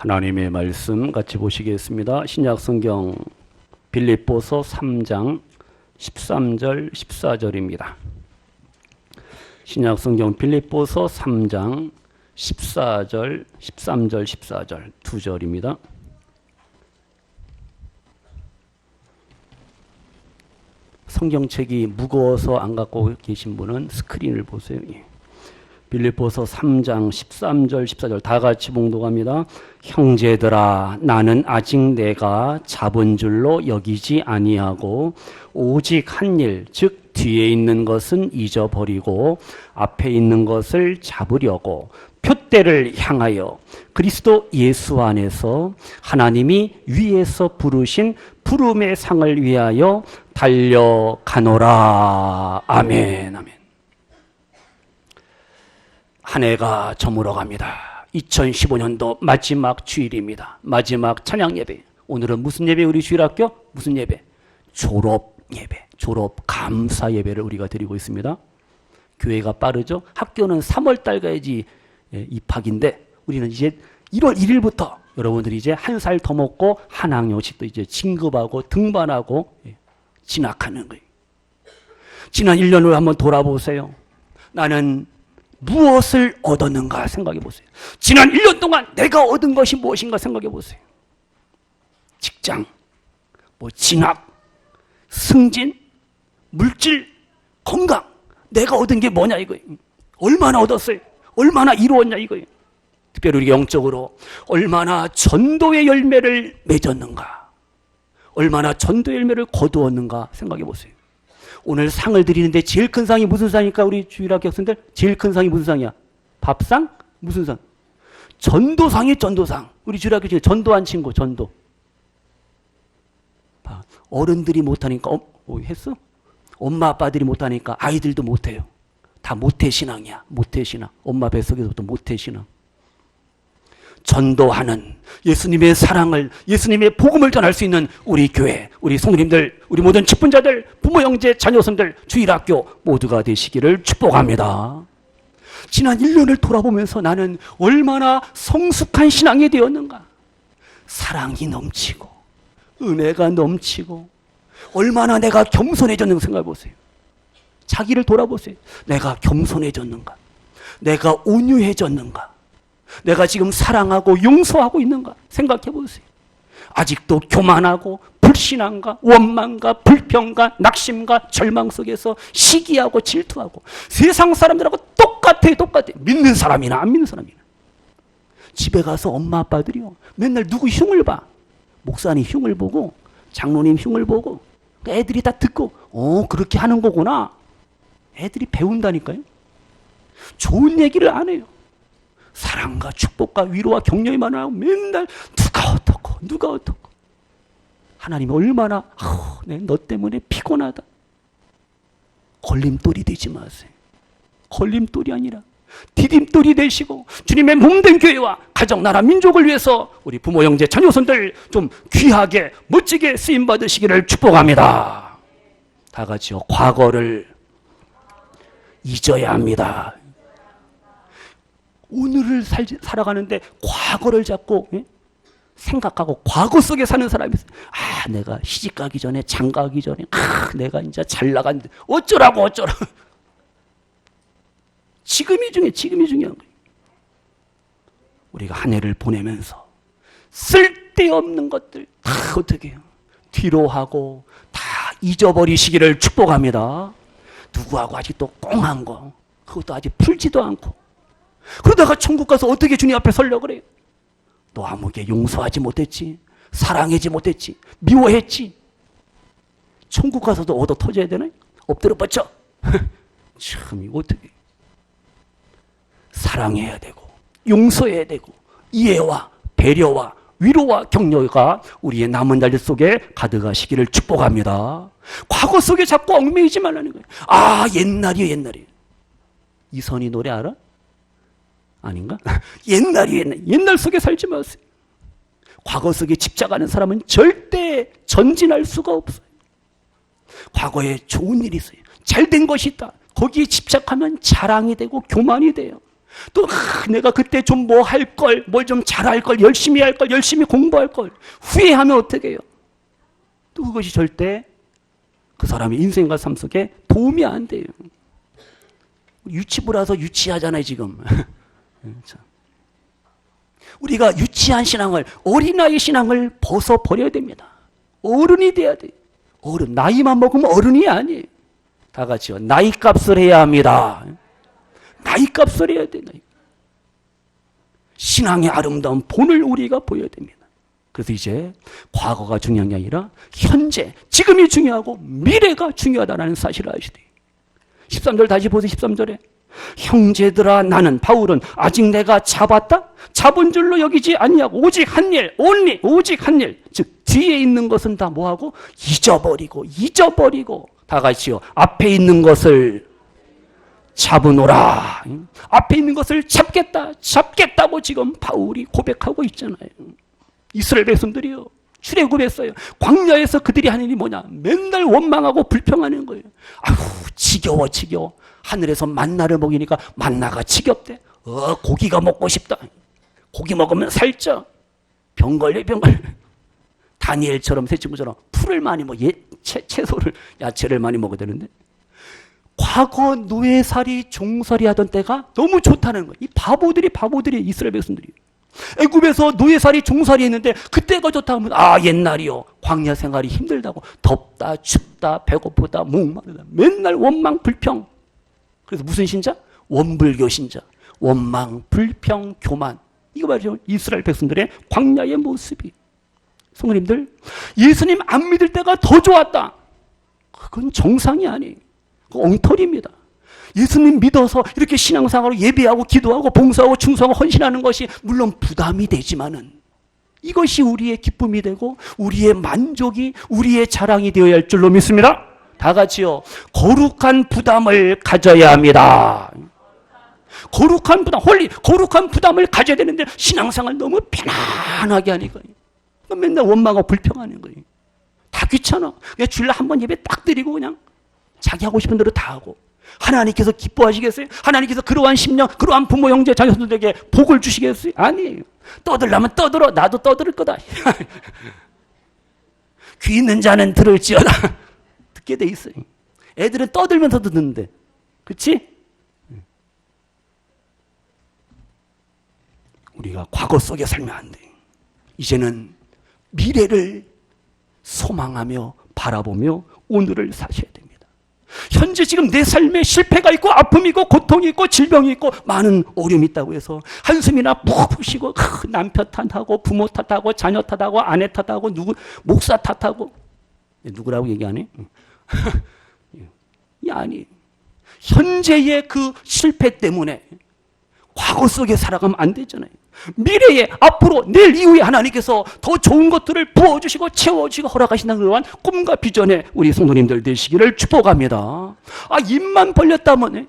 하나님의 말씀 같이 보시겠습니다. 신약 성경 빌립보서 3장 13절 14절입니다. 신약 성경 빌립보서 3장 14절 13절 14절 두 절입니다. 성경책이 무거워서 안 갖고 계신 분은 스크린을 보세요. 예. 빌립보서 3장 13절 14절 다 같이 봉독합니다. 형제들아 나는 아직 내가 잡은 줄로 여기지 아니하고 오직 한 일 즉 뒤에 있는 것은 잊어버리고 앞에 있는 것을 잡으려고 표대를 향하여 그리스도 예수 안에서 하나님이 위에서 부르신 부름의 상을 위하여 달려가노라 아멘 아멘 한 해가 저물어 갑니다. 2015년도 마지막 주일입니다. 마지막 찬양 예배. 오늘은 무슨 예배 우리 주일학교? 무슨 예배? 졸업 예배. 졸업 감사 예배를 우리가 드리고 있습니다. 교회가 빠르죠? 학교는 3월 달 가야지 예, 입학인데 우리는 이제 1월 1일부터 여러분들이 이제 한 살 더 먹고 한 학년씩도 이제 진급하고 등반하고 예, 진학하는 거예요. 지난 1년을 한번 돌아보세요. 나는 무엇을 얻었는가 생각해 보세요. 지난 1년 동안 내가 얻은 것이 무엇인가 생각해 보세요. 직장, 뭐 진학, 승진, 물질, 건강. 내가 얻은 게 뭐냐 이거예요. 얼마나 얻었어요? 얼마나 이루었냐 이거예요. 특별히 우리 영적으로 얼마나 전도의 열매를 맺었는가. 얼마나 전도의 열매를 거두었는가 생각해 보세요. 오늘 상을 드리는데 제일 큰 상이 무슨 상일까? 우리 주일학교 학생들 제일 큰 상이 무슨 상이야? 밥상? 무슨 상? 전도상이 전도상. 우리 주일학교 중에 전도한 친구 전도. 봐, 어른들이 못하니까 어, 어, 했어? 엄마 아빠들이 못하니까 아이들도 못해요. 다 모태 신앙이야. 모태 신앙. 엄마 뱃속에서부터 모태 신앙. 전도하는 예수님의 사랑을 예수님의 복음을 전할 수 있는 우리 교회, 우리 성도님들, 우리 모든 직분자들, 부모 형제 자녀선들 주일학교 모두가 되시기를 축복합니다. 지난 1년을 돌아보면서 나는 얼마나 성숙한 신앙이 되었는가? 사랑이 넘치고 은혜가 넘치고 얼마나 내가 겸손해졌는가 생각해 보세요. 자기를 돌아보세요. 내가 겸손해졌는가? 내가 온유해졌는가? 내가 지금 사랑하고 용서하고 있는가 생각해 보세요. 아직도 교만하고 불신앙과 원망과 불평과 낙심과 절망 속에서 시기하고 질투하고 세상 사람들하고 똑같아 똑같아 믿는 사람이나 안 믿는 사람이나. 집에 가서 엄마 아빠들이요. 맨날 누구 흉을 봐? 목사님 흉을 보고 장로님 흉을 보고 애들이 다 듣고 어 그렇게 하는 거구나. 애들이 배운다니까요. 좋은 얘기를 안 해요 사랑과 축복과 위로와 격려만 하고 맨날 누가 어떻고 누가 어떻고. 하나님이 얼마나 아, 너 때문에 피곤하다. 걸림돌이 되지 마세요. 걸림돌이 아니라 디딤돌이 되시고 주님의 몸된 교회와 가정 나라 민족을 위해서 우리 부모 형제 자녀손들 좀 귀하게 멋지게 쓰임 받으시기를 축복합니다. 다 같이요 과거를 잊어야 합니다 오늘을 살, 살아가는데 과거를 자꾸 예? 생각하고 과거 속에 사는 사람이 있어요. 아, 내가 시집 가기 전에 장가 가기 전에 아, 내가 이제 잘 나간데 어쩌라고 어쩌라고. 지금이 중요해. 지금이 중요한 거예요. 우리가 한 해를 보내면서 쓸데없는 것들 다 어떻게 해요? 뒤로 하고 다 잊어버리시기를 축복합니다. 누구하고 아직도 꽁한 거 그것도 아직 풀지도 않고 그러다가 천국 가서 어떻게 주님 앞에 설려 그래요? 너 아무게 용서하지 못했지, 사랑하지 못했지, 미워했지. 천국 가서도 얻어 터져야 되나? 엎드려 뻗쳐. 참 이거 어떻게? 사랑해야 되고, 용서해야 되고, 이해와 배려와 위로와 격려가 우리의 남은 날 속에 가득하시기를 축복합니다. 과거 속에 자꾸 얽매이지 말라는 거예요. 아 옛날이요 옛날이. 이선희 노래 알아? 아닌가? 옛날이 옛날, 옛날 속에 살지 마세요. 과거 속에 집착하는 사람은 절대 전진할 수가 없어요. 과거에 좋은 일이 있어요. 잘된 것이 있다. 거기에 집착하면 자랑이 되고 교만이 돼요. 또 아, 내가 그때 좀 뭐 할 걸, 뭘 좀 잘할 걸, 열심히 할 걸, 열심히 공부할 걸 후회하면 어떻게 해요? 또 그것이 절대 그 사람의 인생과 삶 속에 도움이 안 돼요. 유치부라서 유치하잖아요, 지금. 참. 우리가 유치한 신앙을, 어린아이 신앙을 벗어버려야 됩니다. 어른이 돼야 돼요. 어른, 나이만 먹으면 어른이 아니에요. 다 같이요. 나이 값을 해야 합니다. 나이 값을 해야 돼, 나이. 신앙의 아름다운 본을 우리가 보여야 됩니다. 그래서 이제 과거가 중요한 게 아니라 현재, 지금이 중요하고 미래가 중요하다는 사실을 돼요. 13절 다시 보세요, 13절에. 형제들아 나는 바울은 아직 내가 잡았다? 잡은 줄로 여기지 아니하고 오직 한 일, only 오직 한 일. 즉 뒤에 있는 것은 다 뭐하고 잊어버리고 잊어버리고 다 같이요. 앞에 있는 것을 잡으노라. 응? 앞에 있는 것을 잡겠다, 잡겠다고 지금 바울이 고백하고 있잖아요. 이스라엘 백성들이요. 출애굽했어요. 광야에서 그들이 하는 일이 뭐냐? 맨날 원망하고 불평하는 거예요. 아휴, 지겨워, 지겨워. 하늘에서 만나를 먹이니까 만나가 지겹대. 어, 고기가 먹고 싶다. 고기 먹으면 살쪄. 병 걸려, 병 걸려. 다니엘처럼 새 친구처럼 풀을 많이 먹, 예, 채, 채소를, 야채를 많이 먹어야 되는데. 과거 노예살이 종살이 하던 때가 너무 좋다는 거예요. 이 바보들이 바보들이 이스라엘 백성들이. 애굽에서 노예살이 종살이 했는데 그때가 좋다 하면 아 옛날이요 광야 생활이 힘들다고 덥다 춥다 배고프다 목마르다 맨날 원망 불평 그래서 무슨 신자? 원불교 신자. 원망 불평 교만. 이거 말이죠. 이스라엘 백성들의 광야의 모습이. 성도님들 예수님 안 믿을 때가 더 좋았다. 그건 정상이 아니에요 그 엉터리입니다. 예수님 믿어서 이렇게 신앙생활로 예배하고 기도하고 봉사하고 충성하고 헌신하는 것이 물론 부담이 되지만은 이것이 우리의 기쁨이 되고 우리의 만족이 우리의 자랑이 되어야 할 줄로 믿습니다. 다 같이요. 거룩한 부담을 가져야 합니다. 거룩한 부담, 홀리, 거룩한 부담을 가져야 되는데 신앙생활 너무 편안하게 거예요. 맨날 원망하고 불평하는 거예요. 다 귀찮아. 그냥 주일날 한번 예배 딱 드리고 그냥 자기 하고 싶은 대로 다 하고. 하나님께서 기뻐하시겠어요? 하나님께서 그러한 심령, 그러한 부모, 형제, 자녀들에게 복을 주시겠어요? 아니에요. 떠들라면 떠들어. 나도 떠들 거다. 귀 있는 자는 들을지어다. 듣게 돼 있어요. 애들은 떠들면서 듣는데. 그치? 우리가 과거 속에 살면 안 돼. 이제는 미래를 소망하며 바라보며 오늘을 사셔야 됩니다. 현재 지금 내 삶에 실패가 있고 아픔이 있고 고통이 있고 질병이 있고 많은 어려움이 있다고 해서 한숨이나 푹푹 쉬고 남편 탓하고 부모 탓하고 자녀 탓하고 아내 탓하고 누구 목사 탓하고 누구라고 얘기 안 해? 이 아니 현재의 그 실패 때문에 과거 속에 살아가면 안 되잖아요. 미래에 앞으로 내일 이후에 하나님께서 더 좋은 것들을 부어주시고 채워주시고 허락하신다는 그러한 꿈과 비전에 우리 성도님들 되시기를 축복합니다. 아 입만 벌렸다면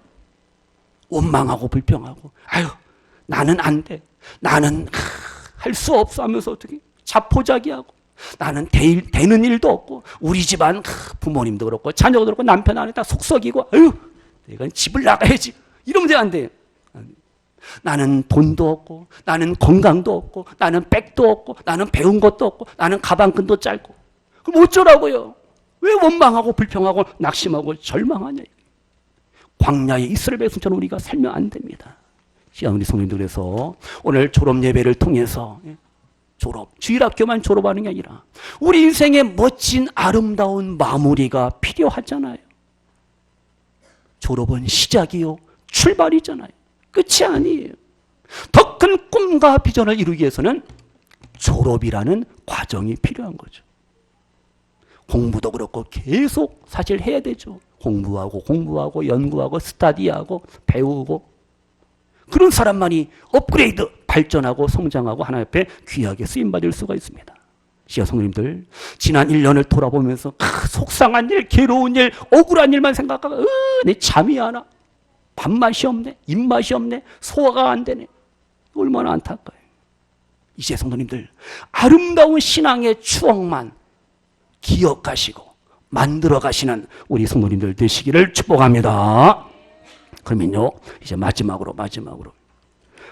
원망하고 불평하고 아유 나는 안 돼. 나는 할 수 없어 하면서 어떻게 자포자기하고 나는 되, 되는 일도 없고 우리 집안 부모님도 그렇고 자녀도 그렇고 남편 안에 다 속썩이고 아유 내가 집을 나가야지 이러면 돼안 돼요. 나는 돈도 없고, 나는 건강도 없고, 나는 백도 없고, 나는 배운 것도 없고, 나는 가방끈도 짧고. 그럼 어쩌라고요? 왜 원망하고 불평하고 낙심하고 절망하냐? 광야의 이스라엘 백성처럼 우리가 살면 안 됩니다. 시간 우리 성도님들 그래서 오늘 졸업 예배를 통해서 예, 졸업, 주일학교만 졸업하는 게 아니라 우리 인생의 멋진 아름다운 마무리가 필요하잖아요. 졸업은 시작이요, 출발이잖아요. 끝이 아니에요. 더 큰 꿈과 비전을 이루기 위해서는 졸업이라는 과정이 필요한 거죠. 공부도 그렇고 계속 사실 해야 되죠. 공부하고 공부하고 연구하고 스타디하고 배우고 그런 사람만이 업그레이드 발전하고 성장하고 하나님 앞에 귀하게 쓰임 받을 수가 있습니다. 시아 성님들 지난 1년을 돌아보면서 아, 속상한 일, 괴로운 일, 억울한 일만 생각하고 으, 내 잠이 안 와. 밥맛이 없네, 입맛이 없네, 소화가 안 되네. 얼마나 안타까워요. 이제 성도님들, 아름다운 신앙의 추억만 기억하시고 만들어 가시는 우리 성도님들 되시기를 축복합니다. 그러면요, 이제 마지막으로, 마지막으로.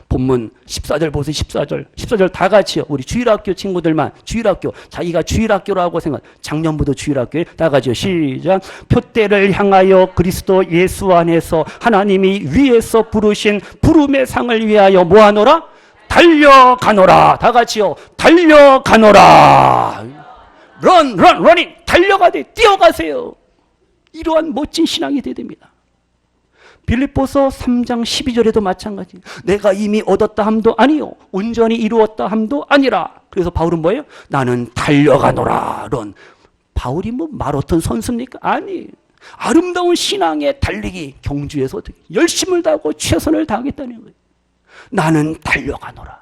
본문 14절 보세요. 14절. 14절 다 같이요. 우리 주일학교 친구들만 주일학교 자기가 주일학교라고 생각. 작년부터 주일학교에 다 같이요. 시작. 표대를 향하여 그리스도 예수 안에서 하나님이 위에서 부르신 부름의 상을 위하여 뭐하노라? 달려가노라. 다 같이요. 달려가노라. 런, 런, 러닝. 달려가되 뛰어가세요. 이러한 멋진 신앙이 돼야 됩니다. 빌립보서 3장 12절에도 마찬가지. 내가 이미 얻었다 함도 아니요. 온전히 이루었다 함도 아니라. 그래서 바울은 뭐예요? 나는 달려가노라. 런. 바울이 뭐 마라톤 선수입니까? 아니. 아름다운 신앙의 달리기 경주에서 열심을 다하고 최선을 다하겠다는 거예요. 나는 달려가노라.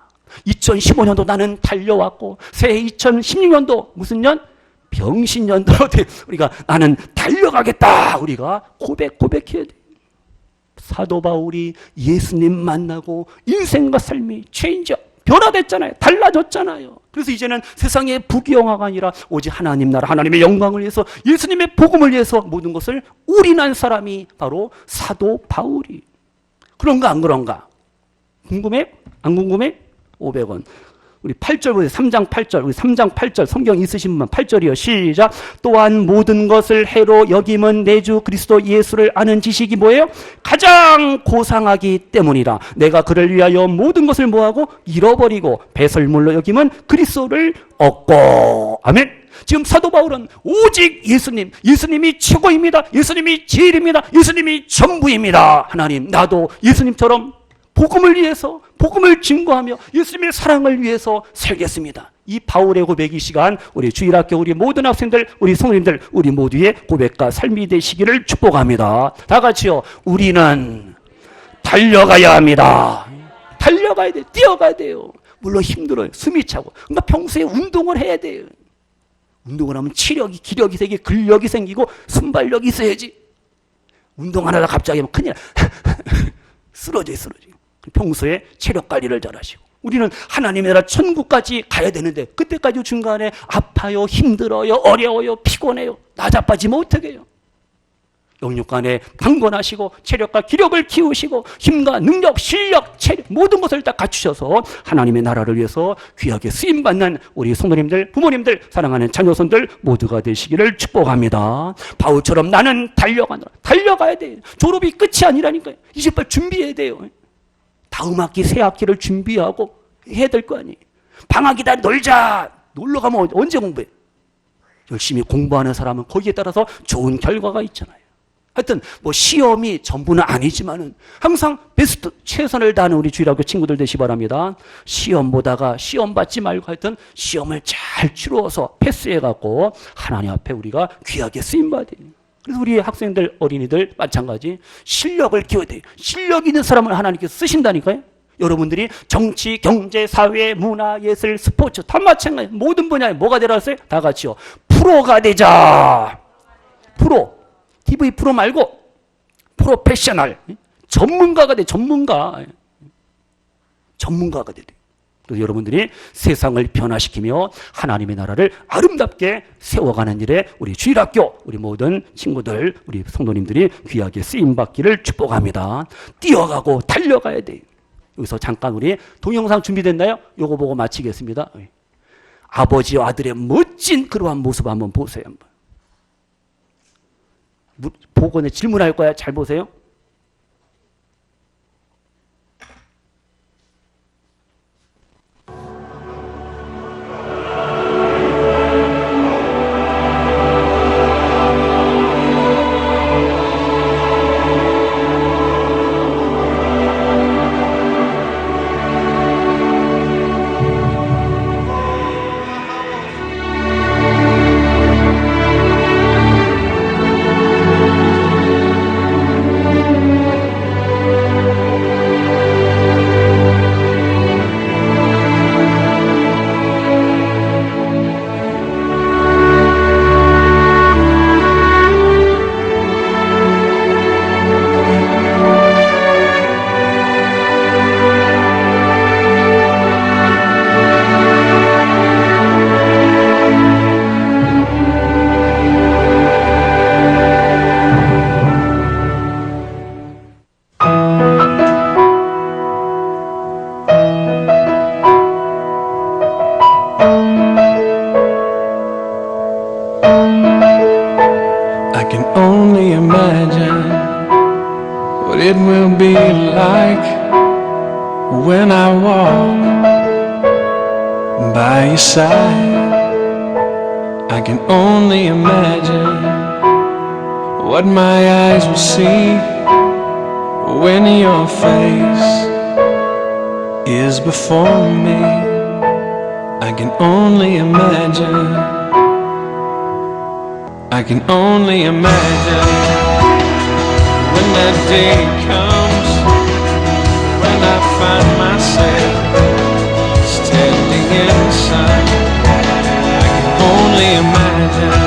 2015년도 나는 달려왔고 새해 2016년도 무슨 년? 병신년도 우리가 나는 달려가겠다. 우리가 고백 고백해야 돼. 사도 바울이 예수님 만나고 인생과 삶이 체인저 변화됐잖아요. 달라졌잖아요. 그래서 이제는 세상의 부귀영화가 아니라 오직 하나님 나라 하나님의 영광을 위해서 예수님의 복음을 위해서 모든 것을 올인한 사람이 바로 사도 바울이 그런가 안 그런가? 궁금해? 안 궁금해? 500원. 우리 8절 보세요. 3장 8절. 우리 3장 8절. 성경 있으신 분만 8절이요. 시작. 또한 모든 것을 해로 여김은 내 주 그리스도 예수를 아는 지식이 뭐예요? 가장 고상하기 때문이라. 내가 그를 위하여 모든 것을 뭐하고 잃어버리고 배설물로 여김은 그리스도를 얻고. 아멘. 지금 사도 바울은 오직 예수님, 예수님이 최고입니다. 예수님이 제일입니다. 예수님이 전부입니다. 하나님, 나도 예수님처럼 복음을 위해서 복음을 증거하며 예수님의 사랑을 위해서 살겠습니다. 이 바울의 고백이 시간 우리 주일학교 우리 모든 학생들 우리 성도님들 우리 모두의 고백과 삶이 되시기를 축복합니다. 다 같이요. 우리는 달려가야 합니다. 달려가야 돼. 뛰어가야 돼요. 물론 힘들어요. 숨이 차고. 그러니까 평소에 운동을 해야 돼요. 운동을 하면 치력이, 기력이 생기고 근력이 생기고 순발력이 있어야지. 운동 안 하다 갑자기 하면 큰일 쓰러져 쓰러져. 평소에 체력 관리를 잘 하시고. 우리는 하나님의 나라 천국까지 가야 되는데 그때까지 중간에 아파요, 힘들어요, 어려워요, 피곤해요. 나자빠지면 어떻게 해요? 영육간에 강건하시고 체력과 기력을 키우시고 힘과 능력, 실력, 체력 모든 것을 다 갖추셔서 하나님의 나라를 위해서 귀하게 쓰임 받는 우리 성도님들, 부모님들, 사랑하는 자녀손들 모두가 되시기를 축복합니다. 바울처럼 나는 달려가노 달려가야 돼. 졸업이 끝이 아니라니까요. 이제 빨리 준비해야 돼요. 다음 학기 새 학기를 준비하고 해야 될 거 아니에요. 방학이다 놀자. 놀러 가면 언제 공부해? 열심히 공부하는 사람은 거기에 따라서 좋은 결과가 있잖아요. 하여튼 뭐 시험이 전부는 아니지만은 항상 베스트 최선을 다하는 우리 주일학교 친구들 되시 바랍니다. 시험 보다가 시험 받지 말고 하여튼 시험을 잘 치루어서 패스해 갖고 하나님 앞에 우리가 귀하게 쓰임 받아요. 그래서 우리 학생들, 어린이들 마찬가지 실력을 키워야 돼요. 실력 있는 사람을 하나님께서 쓰신다니까요. 여러분들이 정치, 경제, 사회, 문화, 예술, 스포츠 다 마찬가지 모든 분야에 뭐가 되라 했어요? 다 같이요. 프로가 되자. 프로. TV 프로 말고 프로페셔널. 전문가가 돼. 전문가. 전문가가 돼. 그래서 여러분들이 세상을 변화시키며 하나님의 나라를 아름답게 세워가는 일에 우리 주일학교, 우리 모든 친구들, 우리 성도님들이 귀하게 쓰임받기를 축복합니다. 뛰어가고 달려가야 돼 여기서 잠깐 우리 동영상 준비됐나요? 요거 보고 마치겠습니다. 아버지와 아들의 멋진 그러한 모습 한번 보세요. 한번. 내 질문할 거야. 잘 보세요. Before me. I can only imagine. I can only imagine when that day comes when I find myself standing in the sun. I can only imagine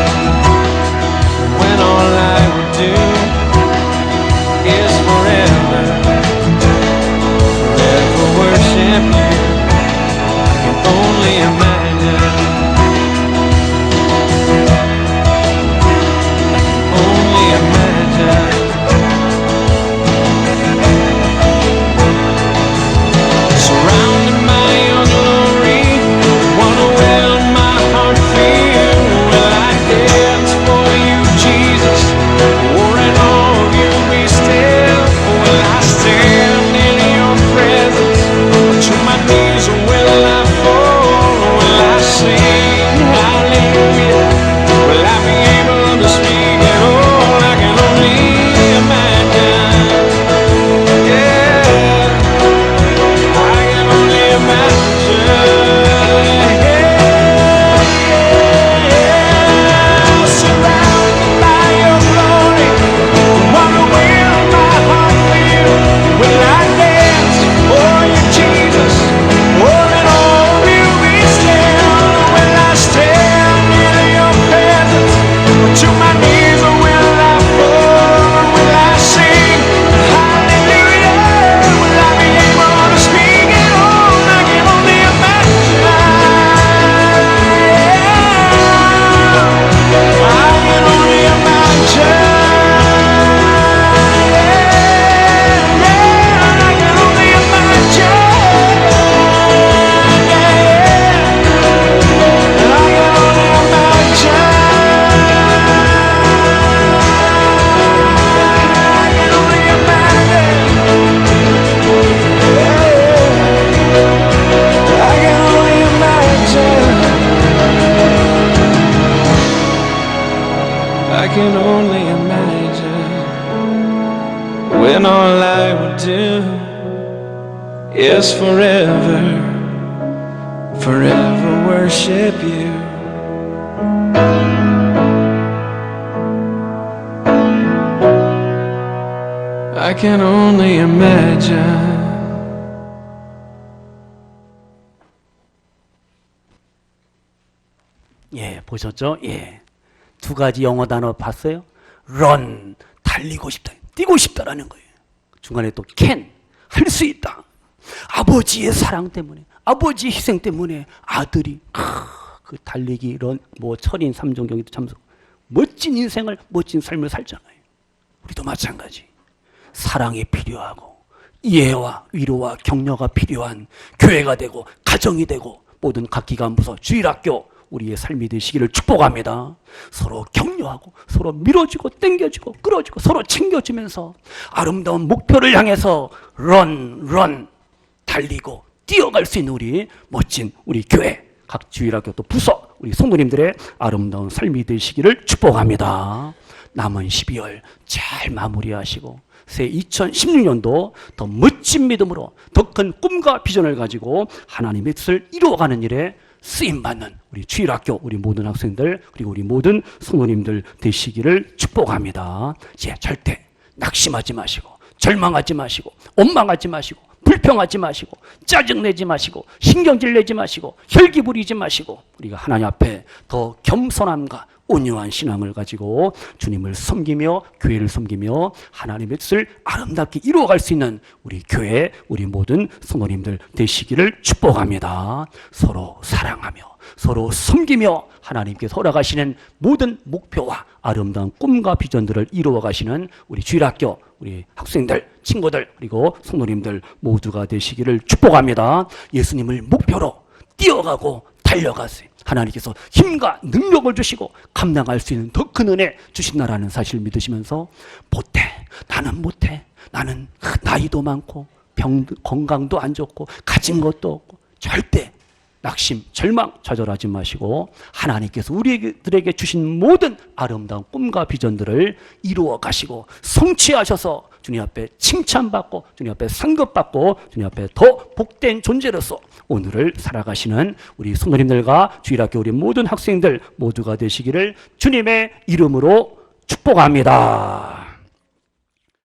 only a man. I can only imagine. 예, 보셨죠? 예. 두 가지 영어 단어 봤어요? run, 달리고 싶다. 뛰고 싶다라는 거예요. 중간에 또 can, 할 수 있다. 아버지의 사랑 때문에, 아버지의 희생 때문에 아들이 크, 그 달리기 런, 뭐 철인 삼종 경기도 참석. 멋진 인생을, 멋진 삶을 살잖아요. 우리도 마찬가지. 사랑이 필요하고 이해와 위로와 격려가 필요한 교회가 되고 가정이 되고 모든 각기간부서 주일학교 우리의 삶이 되시기를 축복합니다. 서로 격려하고 서로 밀어주고 땡겨주고 끌어주고 서로 챙겨주면서 아름다운 목표를 향해서 런, 런 달리고 뛰어갈 수 있는 우리 멋진 우리 교회 각 주일학교 또 부서 우리 성도님들의 아름다운 삶이 되시기를 축복합니다. 남은 12월 잘 마무리하시고 새 2016년도 더 멋진 믿음으로 더 큰 꿈과 비전을 가지고 하나님의 뜻을 이루어가는 일에 쓰임 받는 우리 주일학교 우리 모든 학생들 그리고 우리 모든 성도님들 되시기를 축복합니다. 예, 절대 낙심하지 마시고 절망하지 마시고 원망하지 마시고 불평하지 마시고 짜증내지 마시고 신경질 내지 마시고 혈기 부리지 마시고 우리가 하나님 앞에 더 겸손함과 온유한 신앙을 가지고 주님을 섬기며 교회를 섬기며 하나님의 뜻을 아름답게 이루어갈 수 있는 우리 교회 우리 모든 성도님들 되시기를 축복합니다. 서로 사랑하며 서로 섬기며 하나님께서 허락하시는 모든 목표와 아름다운 꿈과 비전들을 이루어 가시는 우리 주일학교 우리 학생들, 친구들 그리고 성도님들 모두가 되시기를 축복합니다. 예수님을 목표로 뛰어가고 달려가세요. 하나님께서 힘과 능력을 주시고 감당할 수 있는 더 큰 은혜 주신다라는 사실을 믿으시면서 못해 나는 못해 나는 나이도 많고 병 건강도 안 좋고 가진 것도 없고 절대 낙심, 절망, 좌절하지 마시고 하나님께서 우리들에게 주신 모든 아름다운 꿈과 비전들을 이루어 가시고 성취하셔서 주님 앞에 칭찬받고 주님 앞에 상급받고 주님 앞에 더 복된 존재로서 오늘을 살아가시는 우리 성도님들과 주일학교 우리 모든 학생들 모두가 되시기를 주님의 이름으로 축복합니다.